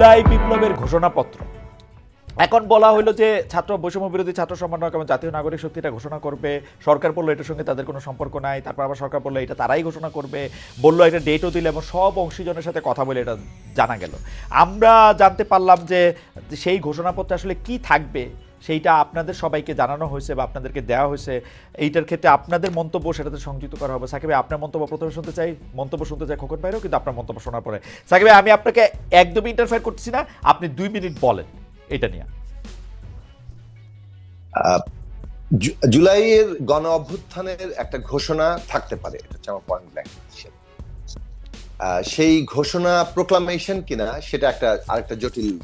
জুলাই বিপ্লবের ঘোষণাপত্র। এখন বলা হলো যে ছাত্র, বৈষম্য বিরোধী ছাত্র সমন্বয়ক এবং জাতীয় নাগরিক শক্তি এটা ঘোষণা করবে। সরকার বলল এটার সঙ্গে তাদের কোনো সম্পর্ক নাই। তারপর আবার সরকার বলল এটা তারাই ঘোষণা করবে। বলল এটা ডেটও দিল এবং সব অংশীজনের সাথে কথা বলে এটা জানা গেল। আমরা জানতে পারলাম যে সেই ঘোষণাপত্রে আসলে কি থাকবে। সেইটা আপনাদের সবাইকে জানানো হয়েছে বা আপনাদেরকে দেওয়া হয়েছে। এইটার ক্ষেত্রে আপনাদের মন্তব্য সেটাতে সংযুক্ত করা হবে। সাকিব আপনার মন্তব্য প্রথমে শুনতে চাই। মন্তব্য শুনতে চাই খোকন ভাইরও, কিন্তু আপনার মন্তব্য শোনার পরে। সাকিব আমি আপনাকে একদমই ইন্টারফেয়ার করতেছি না। আপনি দুই মিনিট বলেন এটা নিয়ে। জুলাইয়ের গণ অভ্যুত্থানের একটা ঘোষণা থাকতে পারে। এটা হচ্ছে আমার পয়েন্ট ব্ল্যাঙ্ক সেই ঘোষণা প্রোক্লামেশন কিনা সেটা একটা, আরেকটা জটিল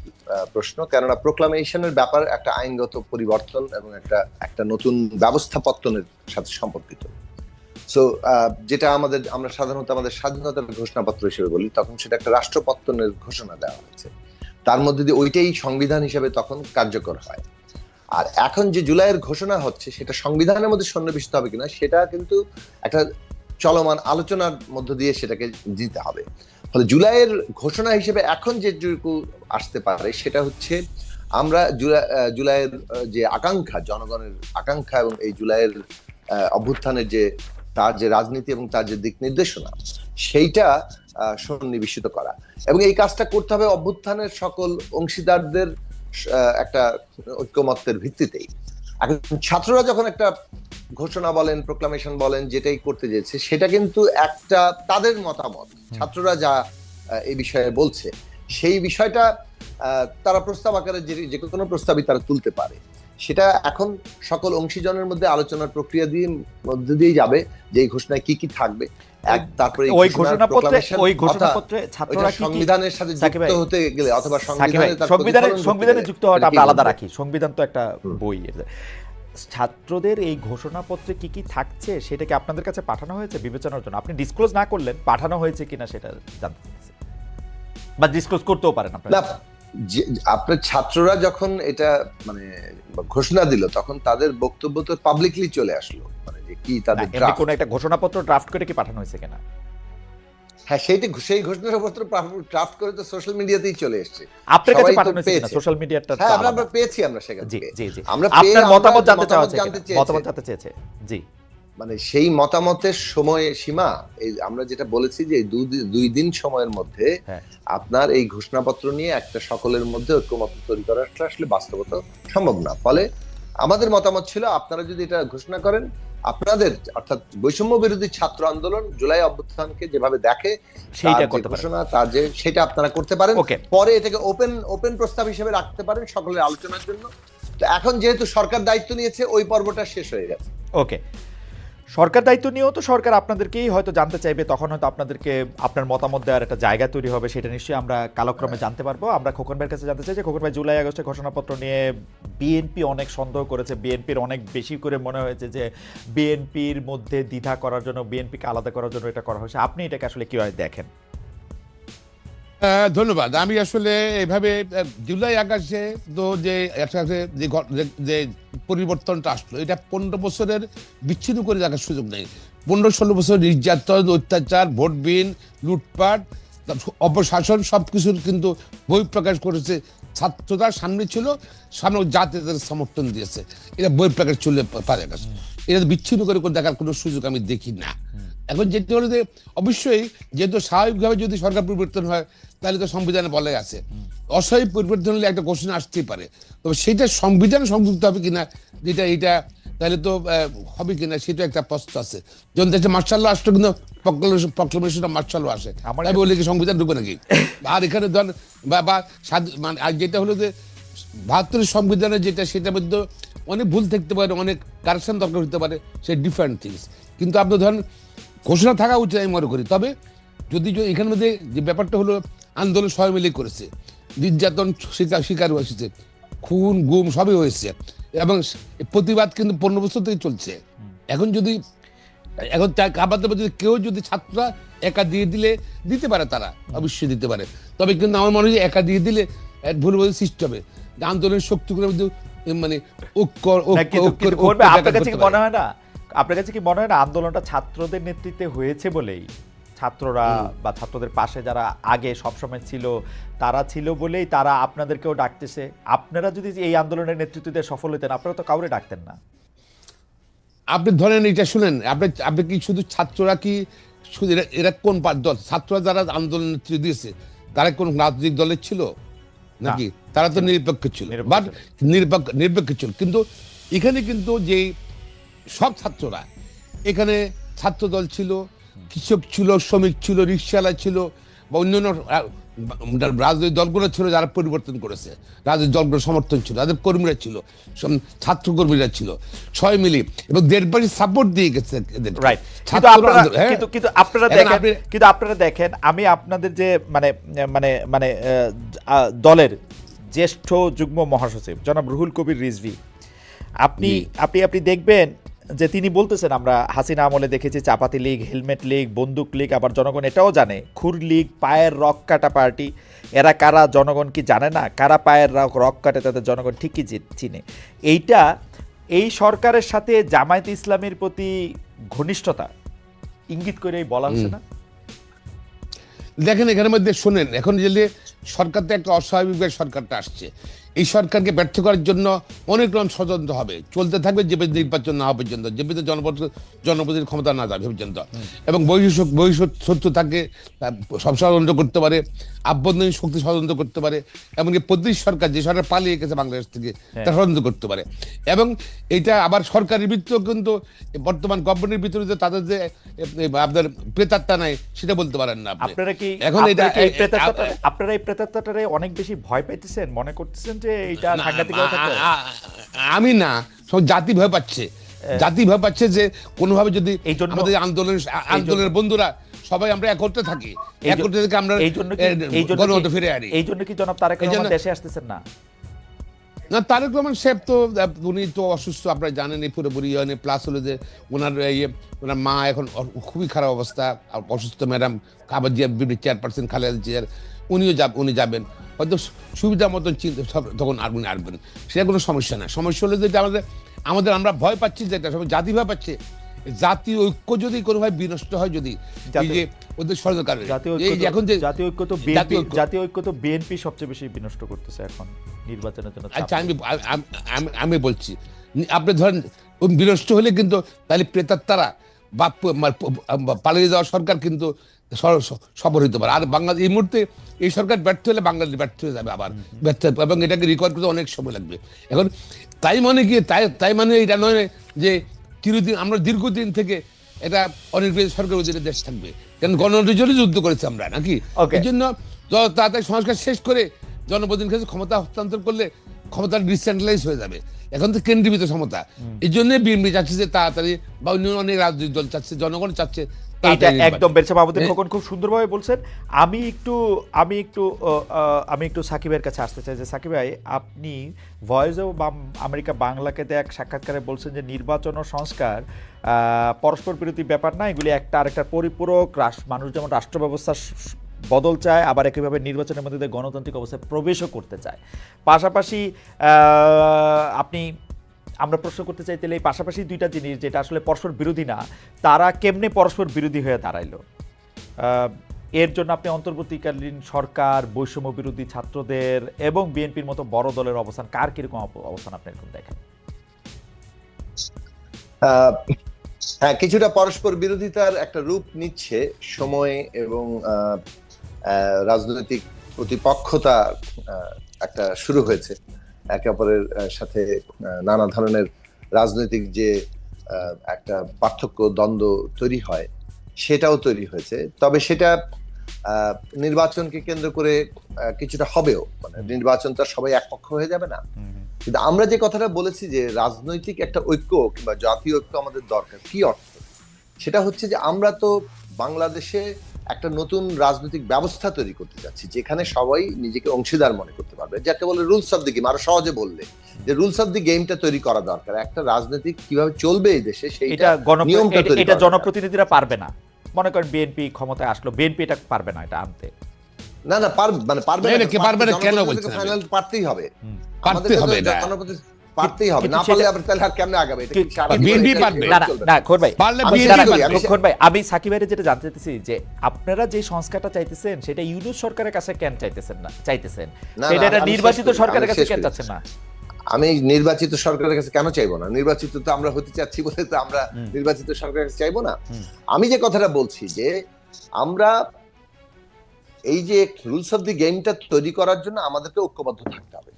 প্রশ্ন। কেননা প্রোক্লামেশনের ব্যাপার একটা আইনগত পরিবর্তন এবং একটা একটা নতুন ব্যবস্থাপত্তনের সাথে সম্পর্কিত। সো যেটা আমাদের, আমরা সাধারণত আমাদের স্বাধীনতার ঘোষণাপত্র হিসেবে বলি, তখন সেটা একটা রাষ্ট্রপত্তনের ঘোষণা দেওয়া হয়েছে। তার মধ্যে দিয়ে ওইটাই সংবিধান হিসেবে তখন কার্যকর হয়। আর এখন যে জুলাইয়ের ঘোষণা হচ্ছে, সেটা সংবিধানের মধ্যে সন্নিবেশিত হবে কিনা, সেটা কিন্তু একটা চলমান আলোচনার মধ্য দিয়ে সেটাকে দিতে হবে। ফলে জুলাইয়ের ঘোষণা হিসেবে এখন যেটুকু আসতে পারে সেটা হচ্ছে আমরা জুলাই জুলাইয়ের যে আকাঙ্ক্ষা, জনগণের আকাঙ্ক্ষা এবং এই জুলাইয়ের অভ্যুত্থানের যে তার যে রাজনীতি এবং তার যে দিক নির্দেশনা, সেইটা সন্নিবেশিত করা। এবং এই কাজটা করতে হবে অভ্যুত্থানের সকল অংশীদারদের একটা ঐক্যমত্যের ভিত্তিতেই। এখন ছাত্ররা যখন একটা ঘোষণা বলেন প্রোক্লামেশন বলেন যেটাই করতে যেছে সেটা কিন্তু একটা তাদের মতামত। ছাত্ররা যা এই বিষয়ে বলছে সেই বিষয়টা তারা প্রস্তাব আকারে যে যে কোনো প্রস্তাবই তারা তুলতে পারে। সেটা এখন সকল অংশীজনের মধ্যে আলোচনার প্রক্রিয়া দিয়ে মধ্যে দিয়ে যাবে যে এই ঘোষণায় কি কি থাকবে। এক তারপরে ওই ঘোষণাপত্রে ওই ঘোষণাপত্রে ছাত্ররা সংবিধানের সাথে যুক্ত হতে গেলে অথবা সংবিধানে সংবিধানে যুক্ত হওয়াটা আমরা আলাদা রাখি। সংবিধান তো একটা। বই। ছাত্রদের এই ঘোষণাপত্রে কি কি থাকছে সেটা কি আপনাদের কাছে পাঠানো হয়েছে বিবেচনার জন্য? আপনি ডিসক্লোজ না করলেন পাঠানো হয়েছে কিনা সেটা জানতে চাচ্ছি বা ডিসক্লোজ করতেও পারেন আপনারা। আপনার ছাত্ররা যখন এটা মানে ঘোষণা দিল তখন তাদের বক্তব্য তো পাবলিকলি চলে আসলো মানে যে কি তাদের কোনো একটা ঘোষণাপত্র ড্রাফট করে কি পাঠানো হয়েছে কিনা? হ্যাঁ সেইটা সেই ঘোষণাপত্র ড্রাফট করে তো সোশ্যাল মিডিয়াতেই চলে এসেছে। আপনার কাছে পাঠানো হয়েছে সোশ্যাল মিডিয়াটা হ্যাঁ আমরা পেয়েছি আমরা সেখান জি জি জি। আমরা আপনার মতামত জানতে মতামত জানতে চেয়েছি। জি। মানে সেই মতামতের সময় সীমা এই আমরা যেটা বলেছি যে দুই দুই দিন সময়ের মধ্যে হ্যাঁ। আপনার এই ঘোষণাপত্র নিয়ে একটা সকলের মধ্যে ঐক্যমত তৈরি করাটা আসলে বাস্তবতা সম্ভব না। ফলে আমাদের মতামত ছিল আপনারা যদি এটা ঘোষণা করেন আপনাদের অর্থাৎ বৈষম্য বিরোধী ছাত্র আন্দোলন জুলাই অভ্যুত্থানকে যেভাবে দেখে সেইটা করতে ঘোষণা তার যে সেটা আপনারা করতে পারেন। পরে এটাকে ওপেন ওপেন প্রস্তাব হিসেবে রাখতে পারেন সকলের আলোচনার জন্য। তো এখন যেহেতু সরকার দায়িত্ব নিয়েছে ওই পর্বটা শেষ হয়ে গেছে। ওকে। সরকার দায়িত্ব নিয়েও তো সরকার আপনাদেরকেই হয়তো জানতে চাইবে, তখন হয়তো আপনাদেরকে আপনার মতামত দেওয়ার একটা জায়গা তৈরি হবে, সেটা নিশ্চয়ই আমরা কালক্রমে জানতে পারব। আমরা খোকন ভাইয়ের কাছে জানতে চাই যে, খোকন ভাই, জুলাই আগস্টের ঘোষণাপত্র নিয়ে বিএনপি অনেক সন্দেহ করেছে বিএনপির অনেক বেশি করে মনে হয়েছে যে বিএনপির মধ্যে দ্বিধা করার জন্য বিএনপিকে আলাদা করার জন্য এটা করা হয়েছে। আপনি এটাকে আসলে কীভাবে দেখেন? ধন্যবাদ। আমি আসলে এভাবে জুলাই আকাশে তো যে একসাথে যে পরিবর্তনটা আসলো এটা পনেরো বছরের বিচ্ছিন্ন করে দেখার সুযোগ নেই। পনেরো ষোলো বছর নির্যাতন অত্যাচার ভোটবিন লুটপাট অপশাসন সব কিছুর কিন্তু বই প্রকাশ করেছে। ছাত্ররা সামনে ছিল সামনে জাতি তাদের সমর্থন দিয়েছে। এটা বই প্রকাশ চলে পারে না। এটা বিচ্ছিন্ন করে করে দেখার কোনো সুযোগ আমি দেখি না। এখন যেটা হলো যে অবশ্যই যেহেতু স্বাভাবিকভাবে যদি সরকার পরিবর্তন হয় তাহলে তো সংবিধানে বলে আছে। অস্বাভাবিক পরিবর্তন হলে একটা কোশ্চেন আসতেই পারে। তবে সেটা সংবিধান সংযুক্ত হবে কিনা যেটা এটা তাহলে তো হবে কিনা সেটা একটা প্রশ্ন আছে। যখন দেশে মার্শাল আসতো কিন্তু প্রক্লেমেশনটা মার্শালও আসে। আমি বলি কি সংবিধান ঢুকবে নাকি? আর এখানে ধর বা মানে আর যেটা হলো যে বাহাত্তরের সংবিধানে যেটা সেটার মধ্যে অনেক ভুল থাকতে পারে অনেক কারেকশন দরকার হতে পারে সে ডিফারেন্ট থিংস কিন্তু আপনি ধরেন ঘোষণা থাকা উচিত আমি মনে করি। তবে যদি যদি এখানের মধ্যে যে ব্যাপারটা হলো আন্দোলন সবাই মিলে করেছে। নির্যাতন শিকার শিকার হয়েছে খুন গুম সবই হয়েছে। এবং প্রতিবাদ কিন্তু পনেরো বছর থেকে চলছে। এখন যদি এখন আবার যদি কেউ যদি ছাত্ররা একা দিয়ে দিলে দিতে পারে তারা অবশ্যই দিতে পারে। তবে কিন্তু আমার মনে হয় একা দিয়ে দিলে ভুল বোঝার সৃষ্টি হবে। আন্দোলনের শক্তিগুলো কিন্তু মানে আপনার কাছে কি মনে হয় না? আপনার কাছে কি মনে হয় না আন্দোলনটা ছাত্রদের নেতৃত্বে হয়েছে বলেই? ছাত্ররা বা ছাত্রদের পাশে যারা আগে সবসময় ছিল তারা ছিল বলেই তারা আপনাদেরকেও ডাকতেছে। আপনারা যদি এই আন্দোলনের নেতৃত্ব দিয়ে সফল হতেন আপনারা তো কাউরে ডাকতেন না। আপনি ধরেন এটা শুনেন আপনি আপনি কি শুধু ছাত্ররা কি শুধু এরা- কোন দল? ছাত্ররা যারা আন্দোলন নেতৃত্ব দিয়েছে তারা কোন রাজনৈতিক দলের ছিল? নাকি? তারা তো নিরপেক্ষ ছিল। বাট। নিরপেক্ষ নিরপেক্ষ ছিল। কিন্তু এখানে কিন্তু যে সব ছাত্ররা এখানে ছাত্র দল ছিল কৃষক ছিল শ্রমিক ছিল রিক্সাওয়ালা ছিল বা অন্যান্য রাজনৈতিক দলগুলো ছিল যারা পরিবর্তন করেছে। রাজনৈতিক দলগুলো সমর্থন ছিল তাদের কর্মীরা ছিল ছাত্র কর্মীরা ছিল ছয় মিলি। এবং দেড়বাড়ি সাপোর্ট দিয়ে গেছে কিন্তু আপনারা আন্দোলন- হ্যাঁ। কিন্তু আপনারা দেখেন কিন্তু আপনারা দেখেন আমি আপনাদের যে মানে মানে মানে দলের জ্যেষ্ঠ যুগ্ম মহাসচিব জনাব রুহুল কবির রিজভি। আপনি আপনি আপনি দেখবেন যে তিনি বলতেছেন আমরা হাসিনা আমলে দেখেছি চাপাতি লীগ হেলমেট লীগ বন্দুক লীগ আবার জনগণ এটাও জানে খুর লীগ পায়ের রক কাটা পার্টি এরা কারা জনগণ কি জানে না? কারা পায়ের রক রক কাটে তাদের জনগণ ঠিকই চিনে। এইটা এই সরকারের সাথে জামায়াত ইসলামের প্রতি ঘনিষ্ঠতা ইঙ্গিত করে বলা হচ্ছে না? দেখেন এখানের মধ্যে শোনেন এখন যে সরকার তো একটা অস্বাভাবিক সরকারটা আসছে এই সরকারকে ব্যর্থ করার জন্য অনেক রকম ষড়যন্ত্র হবে। চলতে থাকবে যে নির্বাচন না হওয়া পর্যন্ত যে পর্যন্ত জনপদ জনপ্রতিনিধির ক্ষমতা না যাবে পর্যন্ত। এবং বহিঃ বহিঃ শত্রু থাকে সব ষড়যন্ত্র করতে পারে আভ্যন্তরীণ শক্তি ষড়যন্ত্র করতে পারে এমনকি প্রদেশ সরকার যে সরকার পালিয়ে গেছে বাংলাদেশ থেকে তা ষড়যন্ত্র করতে পারে। এবং এটা আবার সরকারের ভিতরেও কিন্তু বর্তমান গভর্নমেন্টের ভিতরে যে তাদের যে আপনার প্রেতাত্মা নাই সেটা বলতে পারেন না আপনারা কি এখন এটা আপনারা এই আপনারা প্রেতাত্মাটারে অনেক বেশি ভয় পাইতেছেন মনে করতেছেন যে এইটা না, সাংঘাতিক আ- থাকে? আ- আ- আমি না সব জাতি ভয় পাচ্ছে। জাতি ভয় পাচ্ছে যে কোনোভাবে যদি আমাদের আন্দোলনের আন্দোলনের বন্ধুরা সবাই আমরা এক করতে থাকি এক করতে একত্রে থেকে আমরা এই জন্য কি এই জন্য কি- ফিরে আনি এই জন্য কি জনাব তারেক রহমান দেশে আসতেছেন না? না, তারেক রহমান সাহেব তো উনি তো অসুস্থ, আপনারা জানেন এই পুরোপুরি ইয়ে প্লাস হলো যে ওনার ইয়ে ওনার মা এখন খুবই খারাপ অবস্থা অসুস্থ ম্যাডাম আবার বিভিন্ন চেয়ারপারসন খালেদা জিয়ার, উনিও যাব, উনি যাবেন। হয়তো সুবিধা মতন চিন্তা তখন আর উনি আসবেন, সেটা কোনো সমস্যা না সমস্যা হলো যেটা আমাদের আমাদের আমরা ভয় পাচ্ছি যেটা, সব জাতি ভয় পাচ্ছে। জাতীয় ঐক্য যদি কোনোভাবে বিনষ্ট হয় যদি যে ওদের এখন যে জাতীয় ঐক্য তো জাতীয় ঐক্য- তো বিএনপি সবচেয়ে বেশি বিনষ্ট করতেছে এখন নির্বাচনের জন্য আচ্ছা আমি আমি- বলছি আপনি ধরেন বিনষ্ট হলে কিন্তু তাহলে প্রেতাত্মারা বা প- মানে বা- পালিয়ে যাওয়া সরকার কিন্তু সফল হতে পারে। আর বাংলাদেশ এই মুহূর্তে এই সরকার ব্যর্থ হলে বাংলাদেশ ব্যর্থ হয়ে যাবে আবার। ব্যর্থ এবং এটাকে রিকভার করতে অনেক সময় লাগবে। এখন তাই মানে কি? তাই তাই মানে এটা নয় যে চিরদিন আমরা দীর্ঘদিন থেকে এটা অনির্বাচিত সরকার অধীনে দেশ থাকবে। কারণ গণতন্ত্রের জন্য যুদ্ধ করেছি আমরা নাকি? এই জন্য যত তাড়াতাড়ি সংস্কার শেষ করে জনপ্রতিনিধির কাছে ক্ষমতা হস্তান্তর করলে ক্ষমতা ডিসেন্ট্রালাইজ হয়ে যাবে। এখন তো কেন্দ্রীভূত ক্ষমতা। এই জন্য বিএনপি চাচ্ছে যে তাড়াতাড়ি বা অন্য অনেক রাজনৈতিক দল চাচ্ছে জনগণ চাচ্ছে নির্বাচন। একদম বেরসা বাবুদের খোকন খুব সুন্দরভাবে বলছেন আমি একটু আমি একটু আমি একটু সাকিবের কাছে আসতে চাই যে সাকিব ভাই আপনি ভয়েস অফ আমেরিকা বাংলাকে দেয়া এক সাক্ষাৎকারে বলছেন যে নির্বাচন ও সংস্কার আহ, পরস্পর বিরোধী ব্যাপার না এগুলি একটা আরেকটার পরিপূরক মানুষ যেমন রাষ্ট্র স- বদল চায় আবার একইভাবে নির্বাচনের মধ্যে গণতান্ত্রিক অবস্থায় প্রবেশও করতে চায় পাশাপাশি আহ, আপনি আমরা প্রশ্ন করতে চাই তাহলে এই পাশাপাশি দুইটা জিনিস যেটা আসলে পরস্পর বিরোধী না, তারা কেমনে পরস্পর বিরোধী হয়ে দাঁড়াইলো? এর জন্য আপনি অন্তর্বর্তীকালীন সরকার, বৈষম্য বিরোধী ছাত্রদের এবং বিএনপির মতো বড় দলের অবস্থান, কার কীরকম অব- অবস্থান আপনি এরকম দেখেন? হ্যাঁ কিছুটা পরস্পর বিরোধিতার একটা রূপ নিচ্ছে সময় এবং রাজনৈতিক প্রতিপক্ষতা একটা শুরু হয়েছে। একে অপরের সাথে নানা ধরনের রাজনৈতিক যে একটা পার্থক্য দ্বন্দ্ব তৈরি হয় সেটাও তৈরি হয়েছে। তবে সেটা নির্বাচনকে কেন্দ্র করে কিছুটা হবেও। মানে নির্বাচন তো সবাই একপক্ষ হয়ে যাবে না। কিন্তু আমরা যে কথাটা বলেছি যে রাজনৈতিক একটা ঐক্য কিংবা জাতীয় ঐক্য আমাদের দরকার কি অর্থ? সেটা হচ্ছে যে আমরা তো বাংলাদেশে একটা নতুন রাজনৈতিক ব্যবস্থা তৈরি করতে যাচ্ছি যেখানে সবাই নিজেকে অংশীদার মনে করতে পারবে। যাকে বলে রুলস অফ দি গেম আরও সহজে বললে। যে রুলস অফ দি গেমটা তৈরি করা দরকার। একটা রাজনৈতিক কীভাবে চলবে এই দেশে সেইটা নিয়মটা এটা- তৈরি এটা জনপ্রতিনিধিরা পারবে না। মনে করেন বিএনপি ক্ষমতায় আসলো বিএনপি এটা পারবে না এটা আনতে। না না পার মানে পারবে না, না, কে পারবে না, কেন বলছেন ফাইনাল পারতেই হবে। পারতে হবে এটা। পারতেই হবে না পারলে আবার তাহলে আর কেমনে আগাবে? এটা এটা- পারবে। না না খোর ভাই পারলে খোর ভাই আমি সাকিব ভাইয়ের যেটা জানতে চাইতেছি যে আপনারা যে সংস্কারটা চাইতেছেন সেটা ইউনুস সরকারের কাছে কেন চাইতেছেন না চাইতেছেন? সেটা একটা নির্বাচিত সরকারের কাছে কেন চাচ্ছেন না? আমি নির্বাচিত সরকারের কাছে কেন চাইব না? নির্বাচিত তো আমরা হতে চাচ্ছি বলে তো আমরা নির্বাচিত সরকারের কাছে চাইব না। আমি যে কথাটা বলছি যে আমরা এই যে রুলস অফ দি গেমটা তৈরি করার জন্য আমাদেরকে ঐক্যবদ্ধ থাকতে হবে।